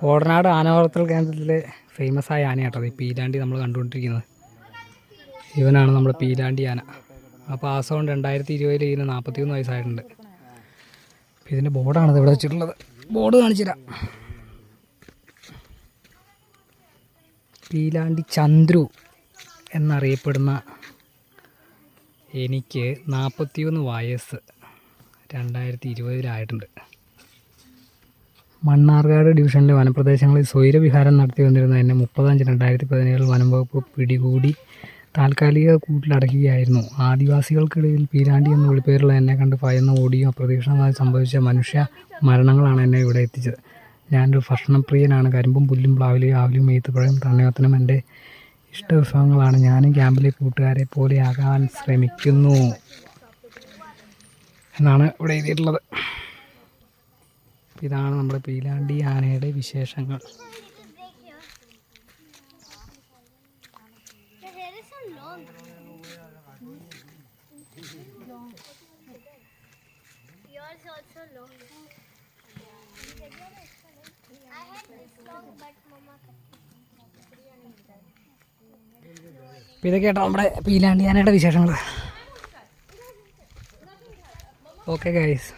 കോടനാട് ആനവളർത്തൽ കേന്ദ്രത്തിലെ ഫേമസ് ആയ ആനയാട്ടത് ഈ പീലാണ്ടി നമ്മൾ കണ്ടുകൊണ്ടിരിക്കുന്നത്. ഇവനാണ് നമ്മുടെ പീലാണ്ടി ആന. അപ്പോൾ ആ സൗണ്ട് രണ്ടായിരത്തി ഇരുപതിൽ ഇതിന് നാൽപ്പത്തി ഒന്ന് വയസ്സായിട്ടുണ്ട് ഇതിന്റെ ബോർഡാണ് ഇവിടെ വെച്ചിട്ടുള്ളത്. ബോർഡ് കാണിച്ചു പീലാണ്ടി ചന്ദ്രു എന്നറിയപ്പെടുന്ന എനിക്ക് നാൽപ്പത്തിയൊന്ന് വയസ്സ് രണ്ടായിരത്തി ഇരുപതിലായിട്ടുണ്ട് മണ്ണാർക്കാട് ഡിവിഷനിലെ വനപ്രദേശങ്ങളിൽ സ്വൈരവിഹാരം നടത്തി വന്നിരുന്ന എന്നെ മുപ്പത്തഞ്ച് രണ്ടായിരത്തി പതിനേഴിൽ വനംവകുപ്പ് പിടികൂടി താൽക്കാലിക കൂട്ടിലടക്കുകയായിരുന്നു ആദിവാസികൾക്കിടയിൽ പീരാണ്ടി എന്ന വിളിപ്പേരുള്ള എന്നെ കണ്ട് ഭയന്ന ഓടിയും അപ്രതീക്ഷിതമായി സംഭവിച്ച മനുഷ്യ മരണങ്ങളാണ് എന്നെ ഇവിടെ എത്തിച്ചത്. ഞാനൊരു ഭക്ഷണപ്രിയനാണ്. കരിമ്പും പുല്ലും പ്ലാവിലും ആവിലും ഈത്തപ്പഴം തണ്ണീർത്തനും എന്റെ ഇഷ്ട വിഭവങ്ങളാണ് ഞാനും ക്യാമ്പിലെ കൂട്ടുകാരെ പോലെയാകാൻ ശ്രമിക്കുന്നു എന്നാണ് ഇവിടെ എഴുതിയിട്ടുള്ളത്. ഇതാണ് നമ്മുടെ പീലാണ്ടി ആനയുടെ വിശേഷങ്ങൾ. ഇതൊക്കെ കേട്ടോ നമ്മുടെ പീലാണ്ടി ആനയുടെ വിശേഷങ്ങൾ. Okay guys